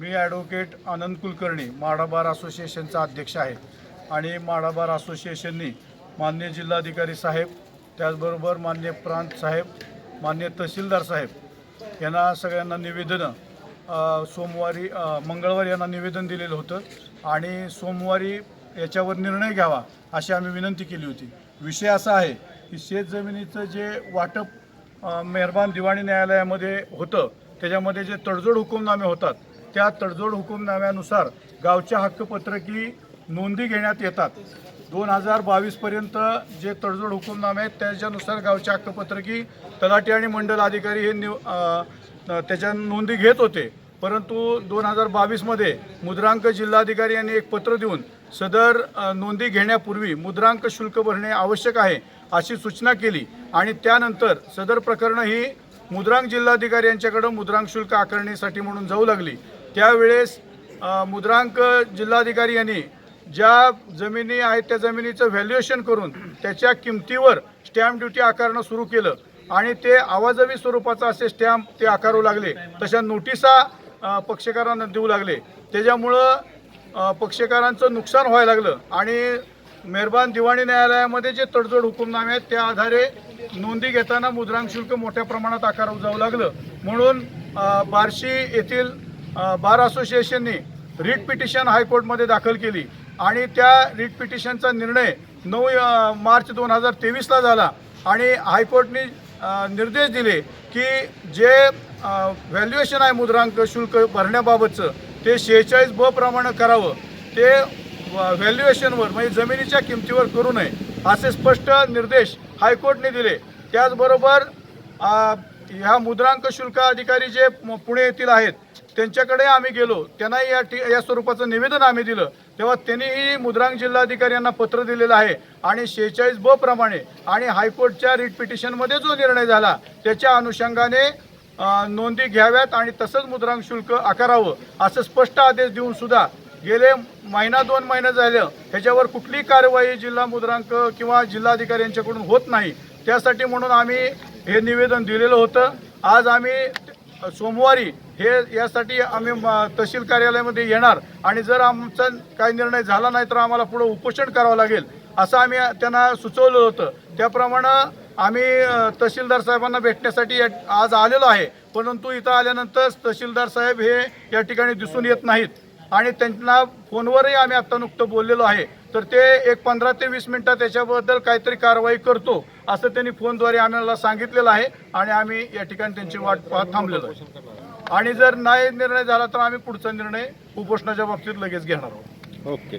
मी advocate Anand Kulkarni माडाबार असोसिएशनचा अध्यक्ष आहे. आणि माडाबार असोसिएशननी मान्य जिल्हाधिकारी साहेब त्याचबरोबर मान्य प्रांत साहेब मान्य तहसीलदार साहेब यांना सगळ्यांना निवेदनं सोमवारी मंगळवारी यांना निवेदन दिलेलं होतं. आणि सोमवारी याच्यावर निर्णय घ्यावा अशी आम्ही विनंती केली होती. विषय असा आहे की शेतजमिनीचं जे वाटप मेहरबान दिवाणी न्यायालयामध्ये होतं त्याच्यामध्ये जे तडजोड हुकूमनामे होतात त्या तडजोड हुकुमनाम्यानुसार गावच्या हक्कपत्रकी नोंदी घेण्यात येतात. दोन हजार बावीसपर्यंत जे तडजोड हुकुमनामे आहेत त्याच्यानुसार गावच्या हक्कपत्रकी तलाठी आणि मंडल अधिकारी हे निव त्याच्या नोंदी घेत होते. परंतु दोन हजार बावीसमध्ये मुद्रांक जिल्हाधिकारी यांनी एक पत्र देऊन सदर नोंदी घेण्यापूर्वी मुद्रांक शुल्क भरणे आवश्यक आहे अशी सूचना केली आणि त्यानंतर सदर प्रकरणं ही मुद्रांक जिल्हाधिकारी यांच्याकडं मुद्रांक शुल्क आकारणीसाठी म्हणून जाऊ लागली. त्यावेळेस मुद्रांक जिल्हाधिकारी यांनी ज्या जमिनी आहेत त्या जमिनीचं व्हॅल्युएशन करून त्याच्या किमतीवर स्टॅम्प ड्युटी आकारणं सुरू केलं आणि ते आवाजवी स्वरूपाचा असे स्टॅम्प ते आकारू लागले. तशा नोटिसा पक्षकारांना देऊ लागले. त्याच्यामुळं पक्षकारांचं नुकसान व्हायला लागलं आणि मेहरबान दिवाणी न्यायालयामध्ये जे तडजोड हुकूमनामे आहेत त्या आधारे नोंदी घेताना मुद्रांक शुल्क मोठ्या प्रमाणात आकारावं जाऊ लागलं. म्हणून बार्शी येथील बार असोसिएशनने रिट पिटिशन हायकोर्टमध्ये दाखल केली. आणि त्या रिट पिटिशनचा निर्णय नऊ मार्च दोन हजार तेवीसला झाला. आणि हायकोर्टने निर्देश दिले की जे व्हॅल्युएशन आहे मुद्रांक शुल्क भरण्याबाबतचं ते शेहेचाळीस ब प्रमाणे करावं. ते व्हॅल्युएशनवर म्हणजे जमिनीच्या किमतीवर करू नये असे स्पष्ट निर्देश हायकोर्टने दिले. त्याचबरोबर ह्या मुद्रांक शुल्क अधिकारी जे पुणे येथील आहेत त्यांच्याकडे आम्ही गेलो. त्यांनाही या ठि- या स्वरूपाचं निवेदन आम्ही दिलं. तेव्हा त्यांनीही मुद्रांक जिल्हाधिकारी यांना पत्र दिलेलं आहे आणि शेहेचाळीस ब प्रमाणे आणि हायकोर्टच्या रिट पिटिशनमध्ये जो निर्णय झाला त्याच्या अनुषंगाने नोंदी घ्याव्यात आणि तसंच मुद्रांक शुल्क आकारावं असं स्पष्ट आदेश देऊन सुद्धा गेले महिना दोन महिने झालं. ह्याच्यावर कुठली कारवाई जिल्हा मुद्रांक किंवा जिल्हाधिकारी यांच्याकडून होत नाही. त्यासाठी म्हणून आम्ही हे निवेदन दिलेलं होतं. आज आम्ही सोमवारी हे यासाठी आम्ही म- तहसील कार्यालयामध्ये येणार. आणि जर आमचा काही निर्णय झाला नाही तर आम्हाला पुढं उपोषण करावं लागेल असं आम्ही त्यांना सुचवलं होतं. त्याप्रमाणे आम्ही तहसीलदार साहेबांना भेटण्यासाठी या- आज आलेलो आहे. परंतु इथं आल्यानंतर तहसीलदार साहेब हे या ठिकाणी दिसून येत नाहीत. आणि त्यांना फोनवरही आम्ही आत्ता नुकतं बोललेलो आहे. तर ते एक पंधरा ते वीस मिनटात त्याच्याबद्दल काहीतरी कारवाई करतो असं त्यांनी फोनद्वारे आम्हाला सांगितलेलं आहे. आणि आम्ही या ठिकाणी त्यांची वाट पाहत थांबलेलो आहे. आणि जर नाही निर्णय झाला तर आम्ही पुढचा निर्णय उपोषणाच्या बाबतीत लगेच घेणार आहोत. ओके.